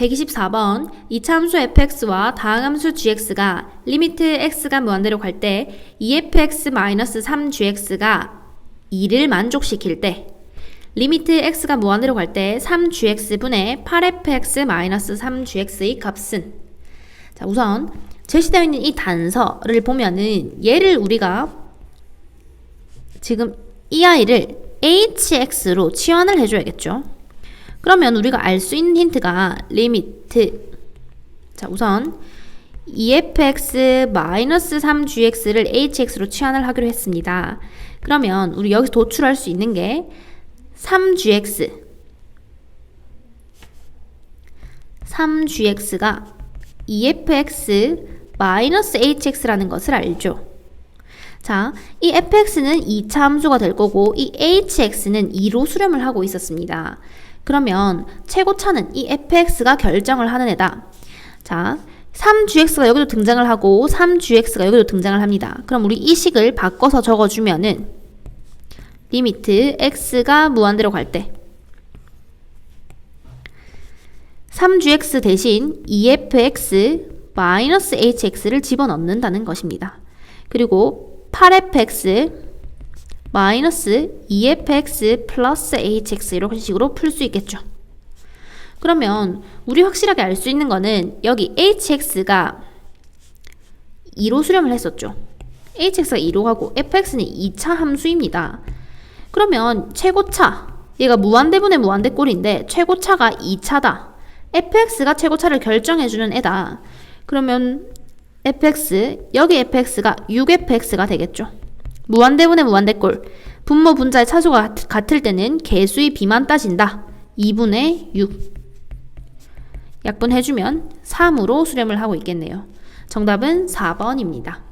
124번 이차함수 fx와 다항함수 gx가 리미트 x가 무한대로 갈 때 2fx-3gx가 2를 만족시킬 때 리미트 x가 무한대로 갈 때 3gx분의 8fx-3gx의 값은 자 우선 제시되어 있는 이 단서를 보면은 얘를 우리가 지금 이 아이를 hx로 치환을 해줘야겠죠. 그러면 우리가 알 수 있는 힌트가 리미트 자 우선 2fx-3gx를 hx로 치환을 하기로 했습니다. 그러면 우리 여기서 도출할 수 있는 게 3gx 3gx가 2fx-hx라는 것을 알죠. 자, 이 fx는 2차 함수가 될 거고 이 hx는 2로 수렴을 하고 있었습니다. 그러면 최고차는 이 fx가 결정을 하는 애다. 자, 3gx가 여기도 등장을 하고 3gx가 여기도 등장을 합니다. 그럼 우리 이 식을 바꿔서 적어주면은 리미트 x가 무한대로 갈 때 3gx 대신 2fx-hx를 집어넣는다는 것입니다. 그리고 8fx 마이너스 2fx 플러스 hx 이런 식으로 풀 수 있겠죠. 그러면 우리 확실하게 알 수 있는 거는 여기 hx가 2로 수렴을 했었죠. hx가 2로 가고 fx는 2차 함수입니다. 그러면 최고차 얘가 무한대분의 무한대꼴인데 최고차가 2차다. fx가 최고차를 결정해주는 애다. 그러면 fx 여기 fx가 6fx가 되겠죠. 무한대분의 무한대꼴 분모 분자의 차수가 같을 때는 개수의 비만 따진다. 2분의 6 약분해주면 3으로 수렴을 하고 있겠네요. 정답은 4번입니다.